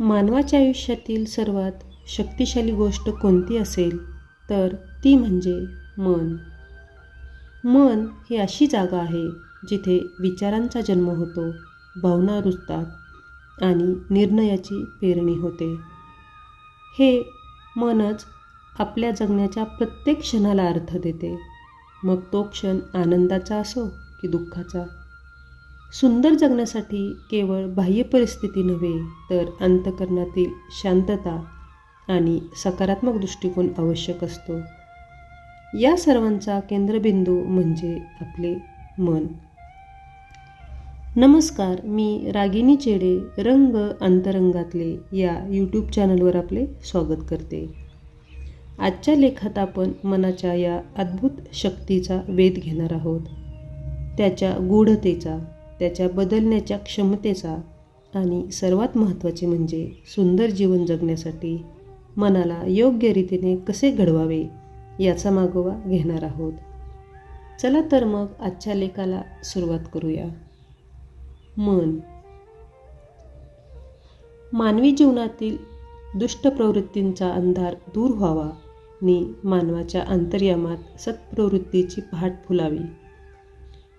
मानवाच्या आयुष्यातील सर्वात शक्तिशाली गोष्ट कोणती असेल? तर ती म्हणजे मन. मन ही अशी जागा आहे जिथे विचारांचा जन्म होतो भावना रुजतात आणि निर्णयाची पेरणी होते. हे मनच आपल्या जगण्याच्या प्रत्येक क्षणाला अर्थ देते. मग तो क्षण आनंदाचा असो की दुःखाचा. सुंदर जगण्यासाठी केवळ बाह्य परिस्थिती नव्हे तर अंतकरणातील शांतता आणि सकारात्मक दृष्टिकोन आवश्यक असतो. या सर्वांचा केंद्रबिंदू म्हणजे आपले मन. नमस्कार मी रागिनी चेडे रंग अंतरंगातले या यूट्यूब चॅनलवर आपले स्वागत करते. आजच्या लेखात आपण मनाच्या या अद्भुत शक्तीचा वेध घेणार आहोत. त्याच्या गूढतेचा त्याच्या बदलण्याच्या क्षमतेचा आणि सर्वात महत्त्वाचे म्हणजे सुंदर जीवन जगण्यासाठी मनाला योग्य रीतीने कसे घडवावे याचा मागोवा घेणार आहोत. चला तर मग आजच्या लेखाला सुरुवात करूया. मन. मानवी जीवनातील दुष्ट प्रवृत्तींचा अंधार दूर व्हावा. आणि मानवाच्या अंतर्यामात सत्प्रवृत्तीची पहाट फुलावी.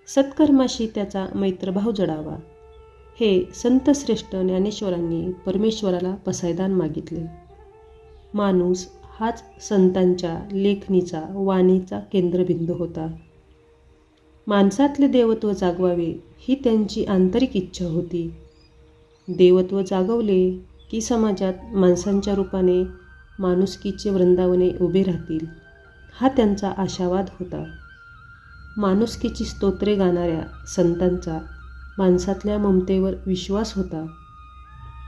सत्कर्माशी त्याचा मैत्रभाव जडावा. हे संतश्रेष्ठ ज्ञानेश्वरांनी परमेश्वराला पसायदान मागितले. माणूस हाच संतांच्या लेखणीचा वाणीचा केंद्रबिंदू होता. माणसातले देवत्व जागवावे ही त्यांची आंतरिक इच्छा होती. देवत्व जागवले की समाजात माणसांच्या रूपाने माणुसकीचे वृंदावने उभे राहतील हा त्यांचा आशावाद होता. माणुसकीची स्तोत्रे गाणाऱ्या संतांचा माणसातल्या ममतेवर विश्वास होता.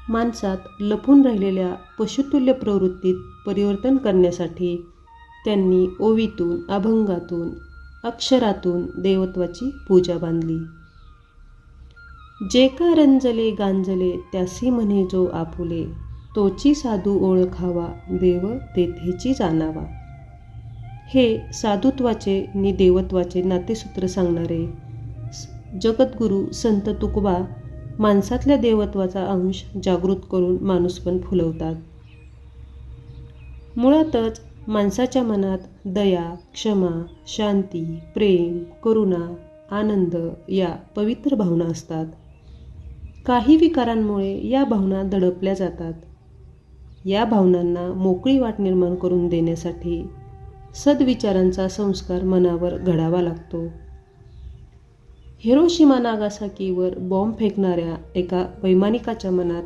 माणसात लपून राहिलेल्या पशुतुल्य प्रवृत्तीत परिवर्तन करण्यासाठी त्यांनी ओवीतून अभंगातून अक्षरातून देवत्वाची पूजा बांधली. जे का रंजले गांजले त्यासी म्हणे जो आपुले तोची साधू ओळखावा देव तेथेची जाणावा. हे साधुत्वाचे नि देवत्वाचे नातेसूत्र सांगणारे जगद्गुरू संत तुकबा माणसातल्या देवत्वाचा अंश जागृत करून माणूसपण फुलवतात. मुळातच माणसाच्या मनात दया क्षमा शांती प्रेम करुणा आनंद या पवित्र भावना असतात. काही विकारांमुळे या भावना दडपल्या जातात. या भावनांना मोकळी वाट निर्माण करून देण्यासाठी सद्विचारांचा संस्कार मनावर घडावा लागतो. हिरोशिमा नागासाकीवर बॉम्ब फेकणाऱ्या एका वैमानिकाच्या मनात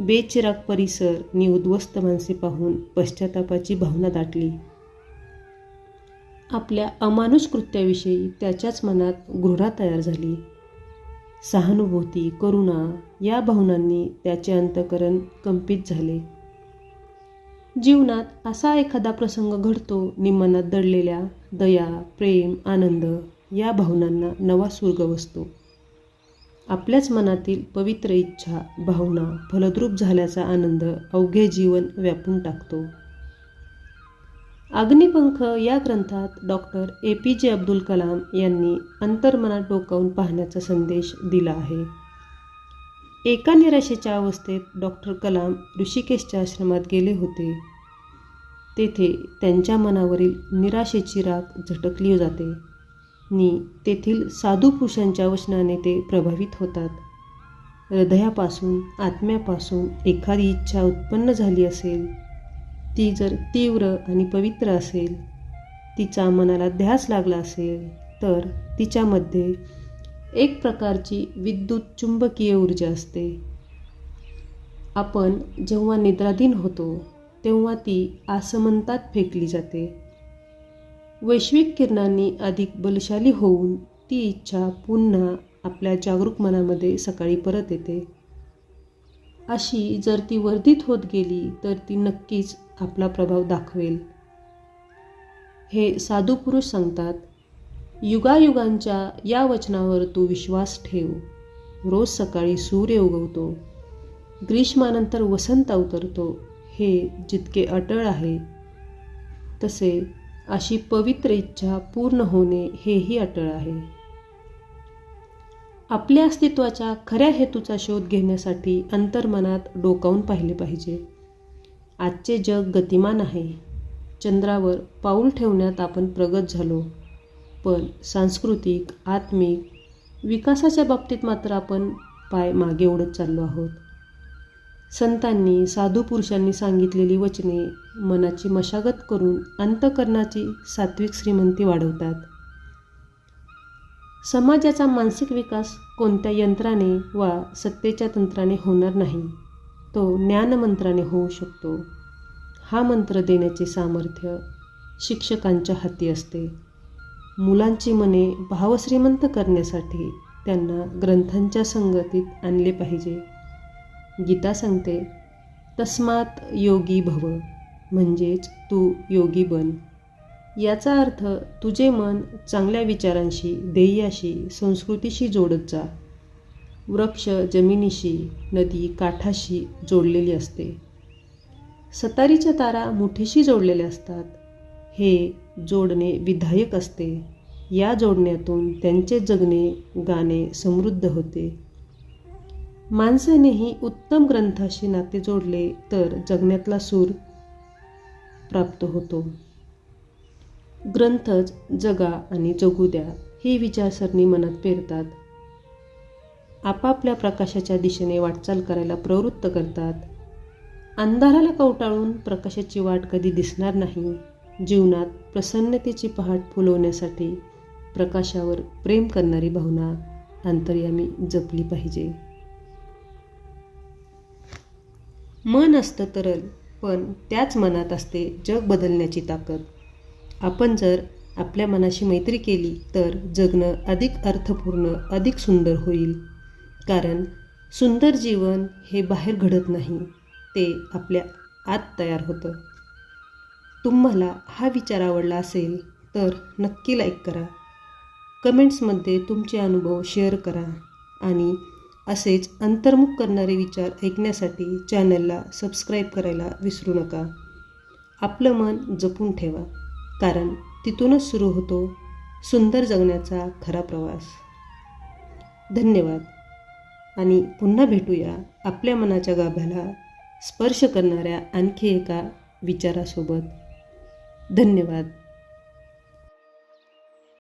बेचिराग परिसर नि उद्ध्वस्त माणसे पाहून पश्चातापाची भावना दाटली. आपल्या अमानुष कृत्याविषयी त्याच्याच मनात गृढा तयार झाली. सहानुभूती करुणा या भावनांनी त्याचे अंतकरण कंपित झाले. जीवनात असा एखादा प्रसंग घडतो नि मनात दडलेल्या दया प्रेम आनंद या भावनांना नवा सुर्ग बसतो. आपल्याच मनातील पवित्र इच्छा भावना फलद्रूप झाल्याचा आनंद अवघे जीवन व्यापून टाकतो. अग्निपंख या ग्रंथात डॉक्टर ए पी जे अब्दुल कलाम यांनी अंतर्मनात डोकावून पाहण्याचा संदेश दिला आहे. एका निराशेच्या अवस्थेत डॉक्टर कलाम ऋषिकेशच्या आश्रमात गेले होते. तेथे त्यांच्या मनावरील निराशेची राख झटकली जाते. नि तेथील साधू पुरुषांच्या वचनाने ते प्रभावित होतात. हृदयापासून आत्म्यापासून एखादी इच्छा उत्पन्न झाली असेल ती जर तीव्र आणि पवित्र असेल तिचा मनाला ध्यास लागला असेल तर तिच्यामध्ये एक प्रकारची विद्युत चुंबकीय ऊर्जा असते. आपण जेव्हा निद्राधीन होतो तेव्हा ती आसमंतात फेकली जाते. वैश्विक किरणांनी अधिक बलशाली होऊन ती इच्छा पुन्हा आपल्या जागरूक मनामध्ये सकाळी परत येते. अशी जर ती वर्धित होत गेली तर ती नक्कीच आपला प्रभाव दाखवेल. हे साधू पुरुष सांगतात युगायुगांच्या या वचनावर तू विश्वास ठेव. रोज सकाळी सूर्य उगवतो. ग्रीष्मानंतर वसंत अवतरतो. हे जितके अटळ आहे तसे अशी पवित्र इच्छा पूर्ण होणे हेही अटळ आहे. आपल्या अस्तित्वाच्या खऱ्या हेतूचा शोध घेण्यासाठी अंतर्मनात डोकावून पाहिले पाहिजे. आजचे जग गतिमान आहे. चंद्रावर पाऊल ठेवण्यात आपण प्रगत झालो. पण सांस्कृतिक आत्मिक विकासाच्या बाबतीत मात्र आपण पाय मागे ओढत चाललो आहोत. संतांनी साधू पुरुषांनी सांगितलेली वचने मनाची मशागत करून अंतकरणाची सात्विक श्रीमंती वाढवतात. समाजाचा मानसिक विकास कोणत्या यंत्राने वा सत्तेच्या तंत्राने होणार नाही तो ज्ञानमंत्राने होऊ शकतो. हा मंत्र देण्याचे सामर्थ्य शिक्षकांच्या हाती असते. मुलांची मने भावश्रीमंत करण्यासाठी त्यांना ग्रंथांच्या संगतीत आणले पाहिजे. गीता सांगते तस्मात योगी भव म्हणजेच तू योगी बन. याचा अर्थ तुझे मन चांगल्या विचारांशी ध्येयाशी संस्कृतीशी जोडत जा. वृक्ष जमिनीशी नदी काठाशी जोडलेली असते. सतारीच्या तारा मुठीशी जोडलेल्या असतात. हे जोडणे विधायक असते. या जोडण्यातून त्यांचे जगणे गाणे समृद्ध होते. माणसानेही उत्तम ग्रंथाशी नाते जोडले तर जगण्यातला सूर प्राप्त होतो. ग्रंथच जगा आणि जगू द्या ही विचारसरणी मनात पेरतात. आपापल्या प्रकाशाच्या दिशेने वाटचाल करायला प्रवृत्त करतात. अंधाराला कवटाळून प्रकाशाची वाट कधी दिसणार नाही. जीवनात प्रसन्नतेची पहाट फुलवण्यासाठी प्रकाशावर प्रेम करणारी भावना अंतर्यामी जपली पाहिजे. मन असतं तरल पण त्याच मनात असते जग बदलण्याची ताकद. आपण जर आपल्या मनाशी मैत्री केली तर जगणं अधिक अर्थपूर्ण अधिक सुंदर होईल. कारण सुंदर जीवन हे बाहेर घडत नाही ते आपल्या आत तयार होतं. तुम्हाला हा विचार आवडला असेल तर नक्की लाईक करा. कमेंट्समध्ये तुमचे अनुभव शेअर करा आणि असेच अंतर्मुख करणारे विचार ऐकण्यासाठी चॅनलला सबस्क्राईब करायला विसरू नका. आपलं मन जपून ठेवा कारण तिथूनच सुरू होतो सुंदर जगण्याचा खरा प्रवास. धन्यवाद. आणि पुन्हा भेटूया आपल्या मनाच्या गाभ्याला स्पर्श करणाऱ्या आणखी एका विचारासोबत. धन्यवाद.